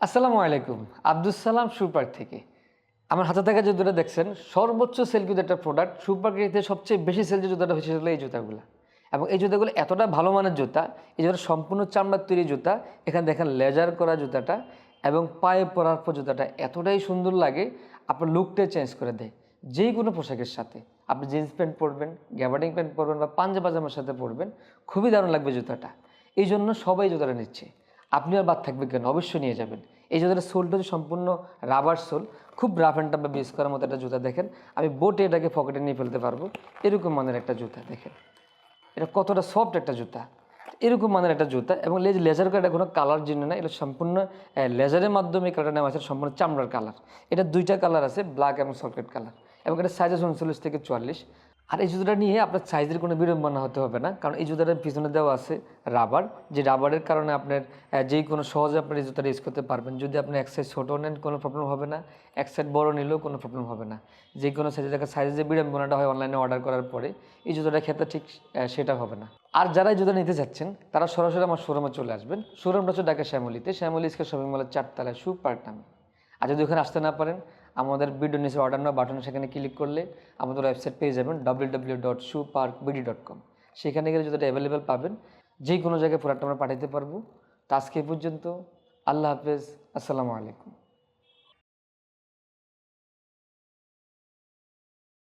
আসসালামু আলাইকুম। আব্দুল সালাম সুপার থেকে। আমার হাতে থাকা জুতোটা দেখছেন, সর্বোচ্চ সেল কিন্তু একটা প্রোডাক্ট সুপার সবচেয়ে বেশি সেল যে জুতাটা হয়েছে সেগুলো এই জুতাগুলো। এবং এই জুতাগুলো এতটা ভালো মানের জুতা, এই জুতা সম্পূর্ণ চামড়ার তৈরি জুতা, এখানে দেখেন লেজার করা জুতাটা এবং পায়ে পরার পর জুতাটা এতটাই সুন্দর লাগে, আপনার লুকটাই চেঞ্জ করে দেয়। যে কোনো পোশাকের সাথে। আপনি জিন্স প্যান্ট পরবেন গ্যাবার্ডিং প্যান্ট পরবেন বা পাঞ্জাব পাজামার সাথে পরবেন, খুবই দারুণ লাগবে জুতাটা। এই জন্য সবাই জুতাটা নিচ্ছে। আপনি আর বাদ থাকবে কেন? অবশ্যই নিয়ে যাবেন। এই জুতাটার সোলটা হচ্ছে সম্পূর্ণ রাবার সোল খুব রাফ অ্যান্ড টাফ ইউজ করার মতো একটা জুতা দেখেন। আমি বোটে এটাকে পকেটে নিয়ে ফেলতে পারব। এরকম মানের একটা জুতা দেখেন। এটা কতটা সফট একটা জুতা। এরকম মানের একটা জুতা এবং লেজ লেজার কাটা কোনো কালার জন্য না, এটা সম্পূর্ণ লেজারের মাধ্যমে কালারটা নেওয়া আছে সম্পূর্ণ চামড়ার কালার এটা দুইটা কালার আছে ব্ল্যাক এবং সকেট কালার এবং এটা সাইজ আছে উনচল্লিশ থেকে চুয়াল্লিশ। আর এই জুতোটা নিয়ে আপনার সাইজের কোনো বিড়ম্বনা হতে হবে না। কারণ এই জুতোটার পিছনে দেওয়া আছে রাবার যে রাবারের কারণে আপনার যেই কোনো সহজে আপনার এই জুতোটা ইউজ করতে পারবেন। যদি আপনি এক সাইজ ছোটো নেন, কোনো প্রবলেম হবে না। এক সাইড বড় নিলেও কোনো প্রবলেম হবে না। যে কোনো সাইজে দেখা সাইজের যে বিড়ম্বনাটা হয় অনলাইনে অর্ডার করার পরে, এই জুতোটা ক্ষেত্রে ঠিক সেটা হবে না। আর যারা এই জুতো নিতে চাচ্ছেন তারা সরাসরি আমার শোরুমে চলে আসবেন। শোরুমটা হচ্ছে ঢাকা শ্যামলিতে শ্যামলি স্কোয়ার শপিং মলের চারতলায় সু পার্ক নামে আর যদি ওখানে আসতে না পারেন আমাদের ভিডিও নিচে অর্ডার নেওয়া বাটন সেখানে ক্লিক করলে আমাদের ওয়েবসাইট পেয়ে যাবেন W W dot park dot com সেখানে গেলে যদি অ্যাভেলেবেল পাবেন যে কোনো জায়গায় প্রোডাক্ট আমরা পাঠাতে পারব। তো আজকে পর্যন্ত, আল্লাহ হাফেজ, আসসালামু আলাইকুম।